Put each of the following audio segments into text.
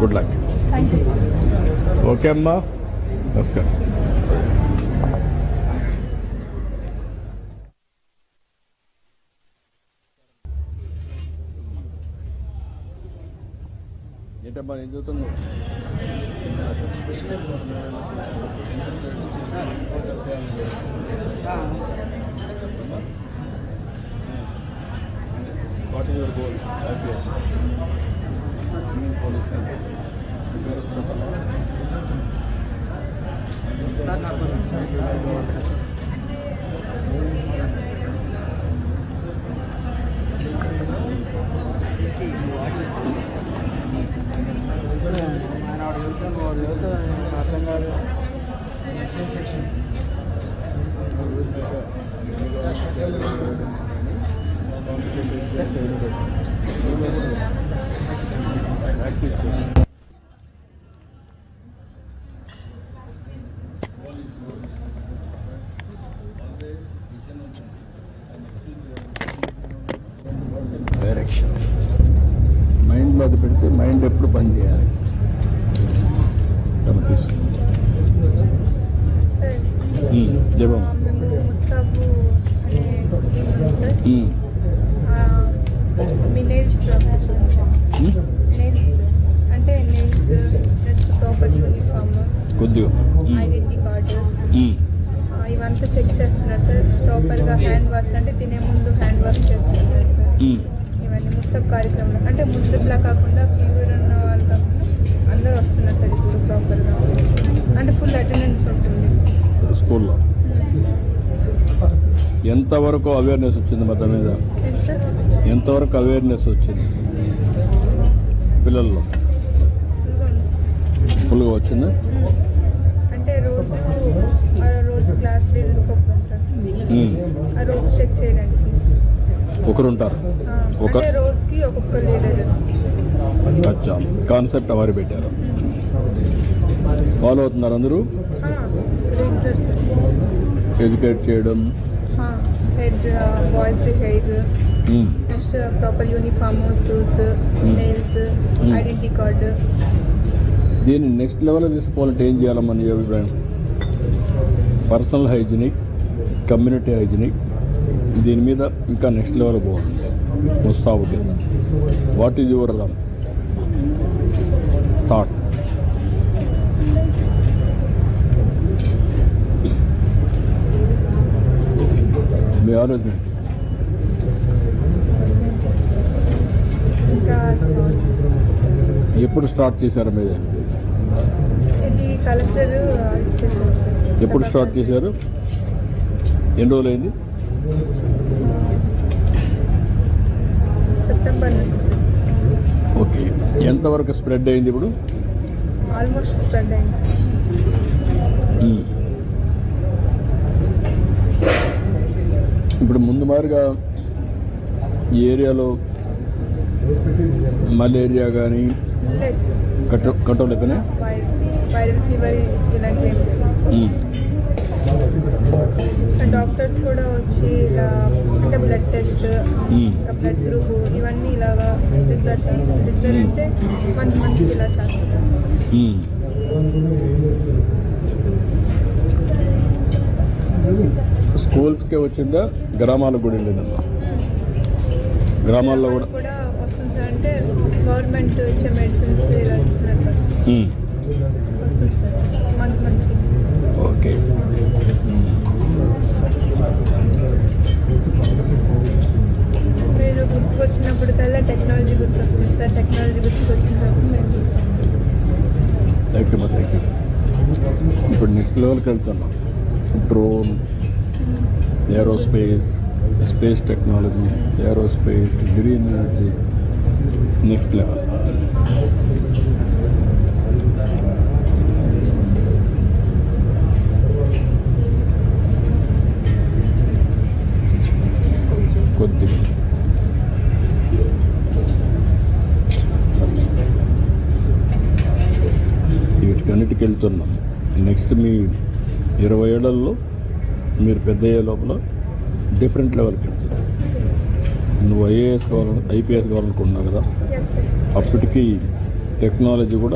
Good luck. Okay అమ్మా. నమస్కారం. ఏంటమ్మా ఏం చదువుతున్నావు? What is your goal? IPS. Police అర్థం కాదు డైరెక్షన్ మైండ్లో అది పెడితే మైండ్ ఎప్పుడు పని చేయాలి? తమ తీసు. సార్ జపం మేము కొద్దిగా. ఐడెంటిటీ కార్డు మ్మ్. ఇవంతా చెక్ చేస్తున్నారు సార్. ప్రాపర్గా హ్యాండ్ వాష్ అంటే తినే ముందు హ్యాండ్ వాష్ చేస్తున్నారు సార్. మ్మ్. ఇవన్నీ ముస్తబ్ కార్యక్రమంలో. అంటే కాకుండా ఫీవర్ ఉన్న వాళ్ళు కాకుండా అందరూ వస్తున్నారు సార్ ఇప్పుడు ప్రాపర్గా అంటే ఫుల్ అటెండెన్స్ ఉంటుంది. స్కూల్లో. ఎంతవరకు అవేర్నెస్ వచ్చింది మొత్తం మీద? ఎంతవరకు అవేర్నెస్ వచ్చింది? పిల్లల్లో? ఫుల్గా వచ్చిందా? అంటే రోజు ఆ రోజు క్లాస్. ఆ రోజు చెక్ చేయడానికి. ఒకరు ఉంటారు ఒక- రోజుకి ఒక్కొక్క లీడర్. అచ్చా. కాన్సెప్ట్ అవరి పెట్టారు? ఫాలో అవుతున్నారు అందరూ? ఎడ్యుకేట్ చేయడం? Head boys hair. Next proper uniform shoes nails identity card దీన్ని నెక్స్ట్ లెవెల్ తీసుకోవాలంటే ఏం చేయాలమ్మా నీ అభిప్రాయం? పర్సనల్ హైజీనిక్ కమ్యూనిటీ హైజీనిక్ దీని మీద ఇంకా నెక్స్ట్ లెవెల్ పోవాలి. ముస్తాబు కింద వాట్ ఈజ్ యువర్ థాట్ మీ ఆలోచన ఏంటి ఇంకా ఎప్పుడు స్టార్ట్ చేశారు మీద? ఎప్పుడు స్టార్ట్ చేశారు? ఎన్ని రోజులు అయింది? సెప్టెంబర్ నుంచి. ఓకే. ఎంతవరకు స్ప్రెడ్ అయింది ఇప్పుడు? ఆల్మోస్ట్ స్ప్రెడ్ అయింది. సార్ మ్మ్. ఇప్పుడు ముందు మాదిరిగా ఈ ఏరియాలో మలేరియా కానీ కంట్రోల్ అయిపోయినాయి వైరల్ ఫీవర్ మ్మ్. డాక్టర్స్ కూడా వచ్చి ఇలా అంటే బ్లడ్ టెస్ట్. బ్లడ్ గ్రూప్ ఇవన్నీ ఇలాగా రెగ్యులర్ చేస్తారు రెగ్యులర్ అంటే మంత్కి ఇలా చేస్తారు. స్కూల్స్కే వచ్చిందా? గ్రామాలకు కూడా వెళ్ళిందమ్మా గ్రామాల్లో కూడా అంటే గవర్నమెంట్ ఇచ్చే మెడిసిన్స్ ఇలా. వస్తుంది సార్ మంత్ మంత్కి ఓకే. మీరు గుర్తుకొచ్చినప్పటికల్లా టెక్నాలజీ గుర్తొస్తుంది సార్. టెక్నాలజీ గుర్తుకొచ్చిన తర్వాత మేము థ్యాంక్ యూ థ్యాంక్ యూ ఇప్పుడు నెక్స్ట్ లెవెల్కి వెళ్తున్నాం. Drone aerospace space technology aerospace green energy. Next level కొద్ది వీటికన్నిటికి వెళ్తున్నాం. నెక్స్ట్ మీ ఇరవై ఏళ్ళల్లో మీరు పెద్ద అయ్యే లోపల డిఫరెంట్ లెవెల్కి నువ్వు ఐఏఎస్ కావాలని ఐపీఎస్ కావాలనుకుంటున్నావు కదా? అప్పటికి టెక్నాలజీ కూడా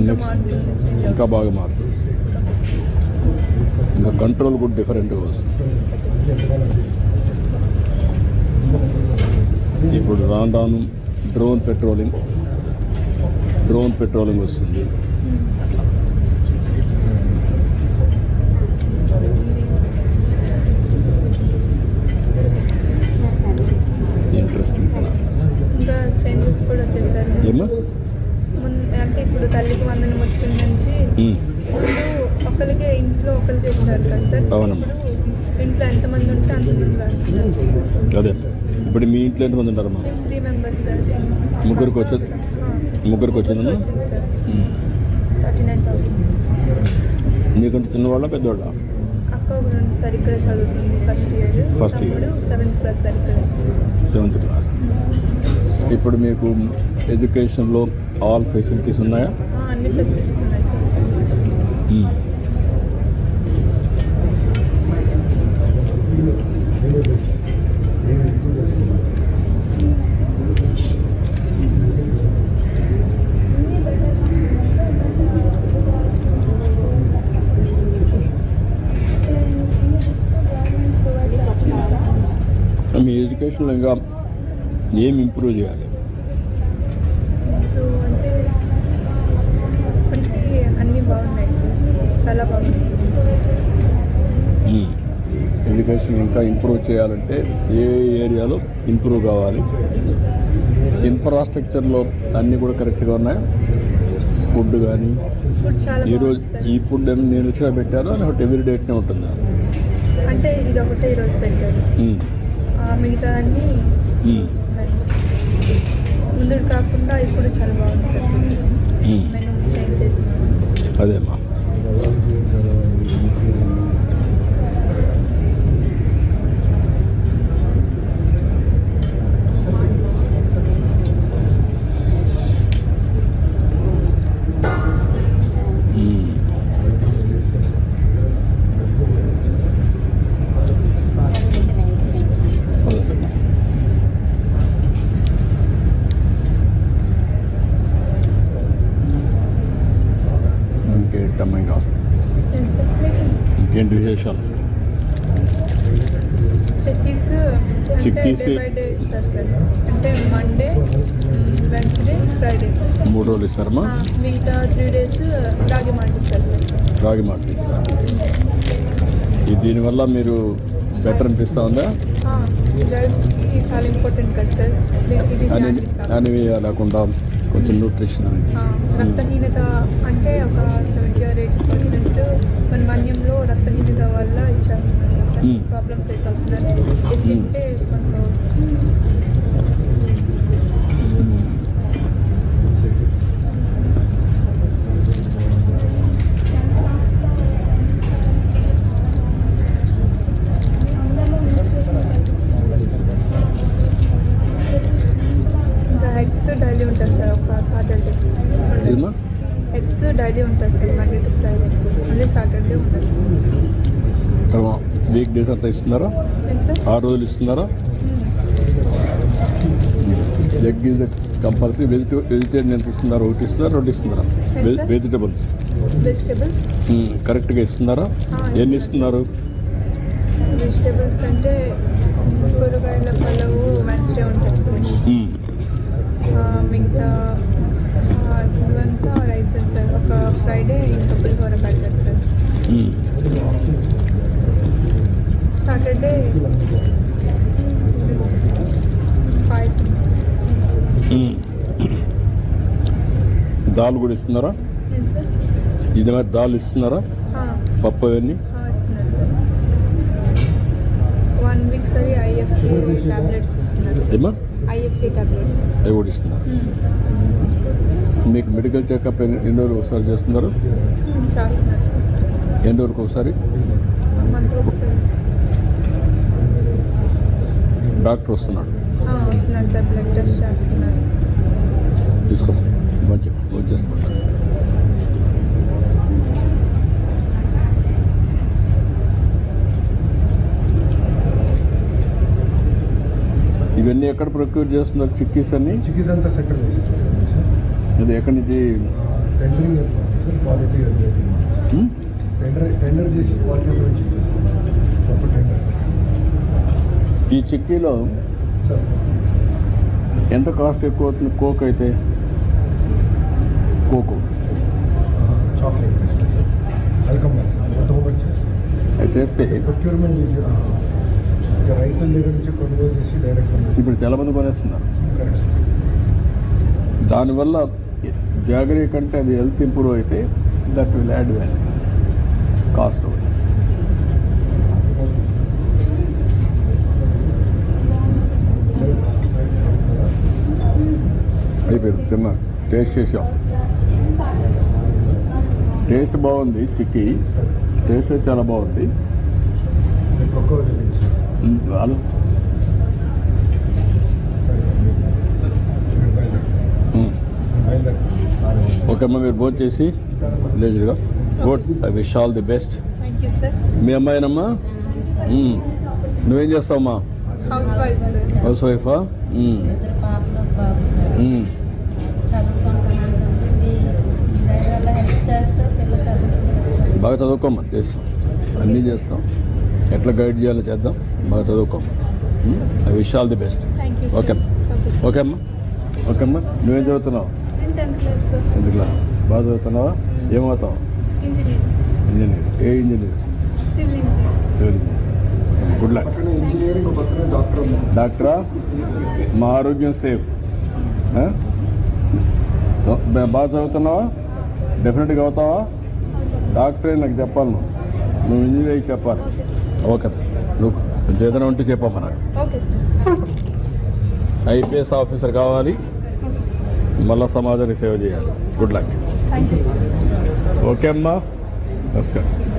నెక్స్ట్ ఇంకా బాగా మారుతుంది. ఇంకా కంట్రోల్ కూడా డిఫరెంట్గా వస్తుంది. ఇప్పుడు రాను రాను డ్రోన్ పెట్రోలింగ్ డ్రోన్ పెట్రోలింగ్ వస్తుంది ఇంట్రెస్టింగ్ ఇంకా చేంజెస్ కూడా వచ్చేసారు ఏమా ముందు అంటే ఇప్పుడు తల్లికి వందనం వచ్చిన నుంచి ఉమ్. ముందు ఒకరికి ఇంట్లో ఒకరికి ఇస్తారు కదా సార్? అవునమ్మా. ఇంట్లో ఎంతమంది ఉంటే అంతమంది అదే. ఇప్పుడు మీ ఇంట్లో ఎంతమంది ఉంటారమ్మా? మేము త్రీ మెంబర్స్ సార్. ముగ్గురికి వచ్చేది ముగ్గురికి వచ్చిందమ్మా థర్టీ నైన్ థౌసండ్ చిన్నవాళ్ళ పెద్దవాళ్ళ? అక్క సార్ ఇక్కడ చదువుతుంది ఫస్ట్ ఇయర్ year. తమ్ముడు సెవెంత్ క్లాస్ సార్ ఇక్కడ. సెవెంత్ క్లాస్ ఇప్పుడు మీకు ఎడ్యుకేషన్లో ఆల్ ఫెసిలిటీస్ ఉన్నాయా? అన్ని ఫెసిలిటీస్ ఉన్నాయి. మీ ఎడ్యుకేషన్లో ఇంకా ఏం ఇంప్రూవ్ చేయాలి ఇప్పుడు అంటే ఇప్పటికీ అన్నీ బాగున్నాయి సార్ చాలా. ఎడ్యుకేషన్ ఇంకా ఇంప్రూవ్ చేయాలంటే ఏ ఏరియాలో ఇంప్రూవ్ కావాలి? ఇన్ఫ్రాస్ట్రక్చర్లో అన్నీ కూడా కరెక్ట్గా ఉన్నాయి? ఫుడ్ కానీ ఈరోజు ఈ ఫుడ్ ఏమైనా నేను వచ్చినా పెట్టారా లేకపోతే ఎవ్రీ డేట్నే ఉంటుందా? అంటే ఇది ఒకటే ఈరోజు పెట్టారు. ఉమ్. ఆ, మిగతా అన్నీ. ముందు కాకుండా ఇప్పుడు చాలా బాగుంది విశేషాలు చెక్కీస్ మండే వెన్స్డే ఫ్రైడే మూడు రోజులు ఇస్తారమ్మా? మిగతా త్రీ డేస్ రాగి మాట ఇస్తారు సార్. రాగి ఇస్తారు. దీనివల్ల మీరు బెటర్ అనిపిస్తా ఉందా? చాలా ఇంపార్టెంట్ కదా సార్. అని. అని లేకుండా కొంచెం న్యూట్రిషన్ అనేది రక్తహీనత అంటే ఒక సెవెంటీ ఆర్ ఎయిటీ పర్సెంట్ మన మన్యంలో రక్తహీనత వల్ల ఇచ్చేస్తున్నారు సార్. ప్రాబ్లం ఫేస్ అవుతున్నారు ఇది తింటే కొంచెం ఇంకా ఎగ్స్ డైలీ ఉంటుంది సార్ ఇదమ్మా ఎగ్స్ డైలీ ఉంటుంది సార్ మండే టు ఫ్రైడే మళ్ళీ సాటర్డే ఉంటుంది. ఇక్కడ వీక్ డేస్ అంతా ఇస్తున్నారా? ఆరు రోజులు ఇస్తున్నారా? Egg is compulsory vege vegetarian ఎంత ఇస్తున్నారు ఒకటి ఇస్తున్నారా రెండు ఇస్తున్నారా. వెజిటబుల్స్ వెజిటేబుల్స్ కరెక్ట్గా ఇస్తున్నారా? ఎన్ని ఇస్తున్నారు? వెజిటేబుల్స్ అంటే కూరగాయల పళ్ళవు వెన్స్డే ఉంటుంది సార్ మ్మ్. ఆ, మిగతా ఆ, ఇవంతా రైస్ సార్ ఒక ఫ్రైడే ఇంకా పులిహోర పెడతారు. సార్ మ్మ్. సాటర్డే పాయసం. మ్మ్. దాల్ కూడా ఇస్తున్నారా? సార్? ఇది మరి దాల్ ఇస్తున్నారా? పప్పు అవన్నీ? సార్. వన్ వీక్ సరి ఐఎఫ్ఏ టాబ్లెట్స్ ఇస్తున్నారు. సార్ ఏమా ఐఎఫ్ఏ టాబ్లెట్స్ అవి కూడా ఇస్తున్నారు? మీకు మెడికల్ చెకప్ ఎన్ని రోజులు ఒకసారి చేస్తున్నారు? చేస్తున్నారు. ఎన్ని రోజులకు ఒకసారి? మంత్ ఒకసారి. డాక్టర్ వస్తున్నాడు. ఆ, వస్తున్నారు సార్ బ్లడ్ టెస్ట్ చేస్తున్నారు. తీసుకో మంచి ఇవన్నీ ఎక్కడ ప్రొక్యూర్ చేస్తున్నారు? చిక్కీస్ అన్ని చిక్కీస్ అంతా సెంటర్ ఇది ఎక్కడి నుంచి? Tendering sir quality um? Tender tender చేసి క్వాలిటీ గురించి ఒక టెండర్ ఈ చిక్కీలో ఎంత కాస్ట్ ఎక్కువ అవుతుంది? కోక్ అయితే? కోకో చాక్లెట్ అది చేస్తే? ప్రొక్యూర్మెంట్ చేసి ఇక రైతుల దగ్గర నుంచి కొనుగోలు చేసి డైరెక్ట్ ఇప్పుడు చాలా మంది కొనేస్తున్నారు దానివల్ల జాగరీ కంటే అది హెల్త్ ఇంప్రూవ్ అయితే that will add value cost అయిపోయింది. తిన్నా. టేస్ట్ చేసాం. టేస్ట్ బాగుంది చిక్కీ టేస్ట్ చాలా బాగుంది. ఒక్కో ఓకే అమ్మ మీరు భోజనం చేసి లేజర్గా good I wish all the best. మీ అమ్మాయినమ్మా? మ్మ్. నువ్వేం చేస్తావమ్మా? హౌస్ వైఫ్ బాగా చదువుకోమ్మా చేస్తాం. అన్నీ చేస్తాం. ఎట్లా గైడ్ చేయాలో చేద్దాం. బాగా చదువుకోమ్మా. I wish all the best. Okay okay అమ్మా. ఓకే అమ్మా. నువ్వేం చదువుతున్నావు? నేను టెన్త్ క్లాస్ బాగా చదువుతున్నావా? ఏమవుతావు ఇంజనీర్ ఇంజనీర్ ఏ engineer civil good luck doctor మా ఆరోగ్యం సేఫ్ బాగా చదువుతున్నావా? డెఫినెట్గా అవుతావా డాక్టరే నాకు చెప్పాలి నువ్వు. నువ్వు ఇంజనీరింగ్ చెప్పాలి. ఓకే. నువ్వు కొంచెం ఏదైనా ఉంటే చెప్పమ్మా నాకు. ఓకే సార్ ఐపీఎస్ ఆఫీసర్ కావాలి. మళ్ళా సమాజానికి సేవ చేయాలి. Good luck. ఓకే అమ్మా. నమస్కారం.